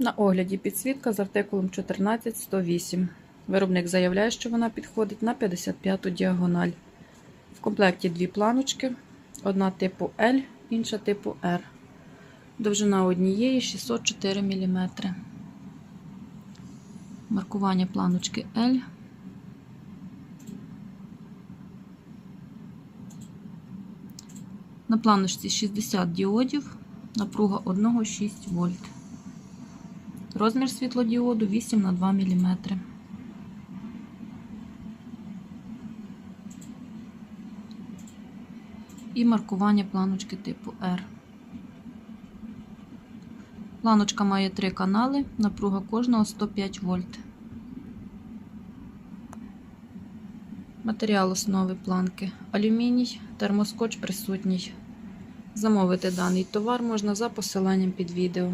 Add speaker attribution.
Speaker 1: На огляді підсвітка з артикулом 14108. Виробник заявляє, що вона підходить на 55-ту діагональ. В комплекті дві планочки, одна типу L, інша типу R. Довжина однієї 604 мм. Маркування планочки L. На планочці 60 діодів, напруга 1,6 вольт. Розмір світлодіоду 8 на 2 мм. І маркування планочки типу R. Планочка має три канали, напруга кожного 105 вольт. Матеріал основи планки алюміній, термоскотч присутній. Замовити даний товар можна за посиланням під відео.